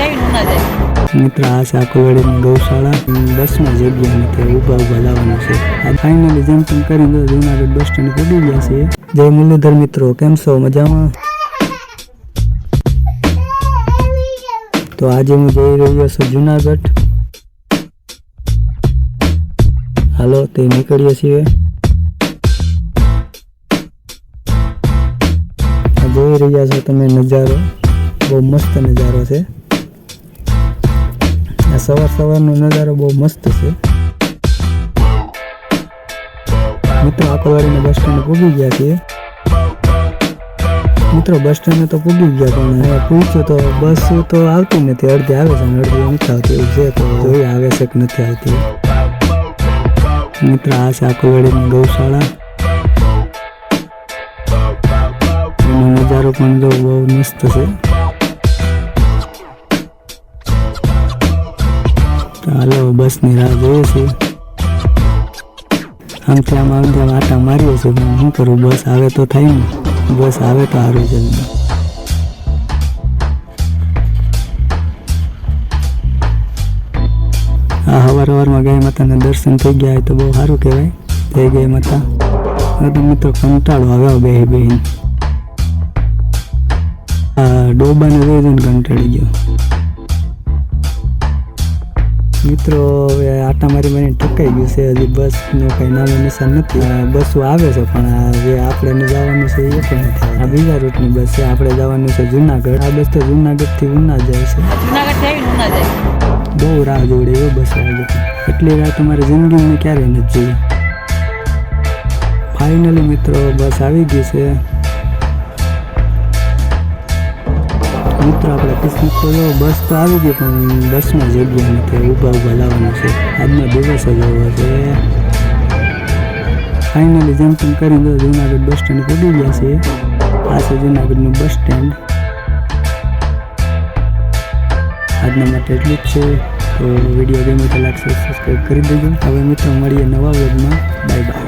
આવીને ઉના જાય આ છે ગૌશાળા બસમાં જગ્યા નથી ઊભા ઊભા લાવવાનું છે. આ ફાઇનલી જેમ તેમ કરીને તો જુનાગઢ બસ સ્ટેન્ડ પહોંચી ગયા છે જય મુરલીધર મિત્રો, કેમ છો? મજામાં? તો આજે હું જઈ રહ્યો છું જુનાગઢ. હાલો, તે નીકળીએ છીએ. જોઈ રહ્યા છો તમે નજારો. બહુ મસ્ત નજારો છે. આ સવાર સવારનો નજારો બહુ મસ્ત છે. મિત્રો આકોવાડીના બસ સ્ટેન્ડ પૂગી ગયા છીએ. મિત્રો બસ સ્ટેન્ડ તો પૂગી ગયા, પણ હવે પૂછ્યું તો બસ તો આવતી નથી. અડધી આવે છે અડધી નથી આવતી, એવું છે તો જોઈએ આવે છે કે નથી આવતી. મિત્ર, આ છે આકોવાડીની ગૌશાળા. નજારો પણ જો બહુ મસ્ત છે. તો હાલો, બસની રાહ જોઈએ છીએ આમ આમથી આમ આટા મારીએ છીએ, પણ શું કરું? બસ આવે તો થાય ને. બસ આવે તો સારું જલ્દી આ હવાર હવારમાં ગઈ માતાને દર્શન થઈ ગયા હોય તો બહુ સારું કહેવાય. થઈ ગઈ માતા. તો મિત્રો કંટાળો આવ્યો બે બહેન. ડોબાને જોઈ જોઈને કંટાળી ગયો. મિત્રો હવે આટા મારી મને ટકાઈ ગયું છે. હજી બસનું કંઈ નામ નિશાન નથી. બસો આવે છે પણ જે આપણે જવાનું છે એ પણ નથી આ બીજા રૂટની બસ છે. આપણે જવાનું છે જુનાગઢ. આ બસ તો જુનાગઢથી ઉના જાય છે. બહુ રાહ જોડે એવો બસ આવે એટલી રાહ તમારી જિંદગીમાં ક્યારેય નથી જોઈ. ફાઇનલી મિત્રો બસ આવી ગઈ છે. મિત્રો, આપણે તો જો બસ તો આવી ગઈ, પણ બસમાં જગ્યા નથી ઊભા ઊભા લાવવાનું છે. આજનો દિવસ જ એવો છે. ફાઇનલી જેમ તેમ કરીને તો જુનાગઢ બસ સ્ટેન્ડ પડી ગયા છે આ છે જૂનાગઢનું બસ સ્ટેન્ડ આજના માટે એટલું જ છે. તો વીડિયો ગમે તો લાગશે સબસ્ક્રાઈબ કરી દેજો. હવે મિત્રો, મળીએ નવા વ્લોગમાં બાય બાય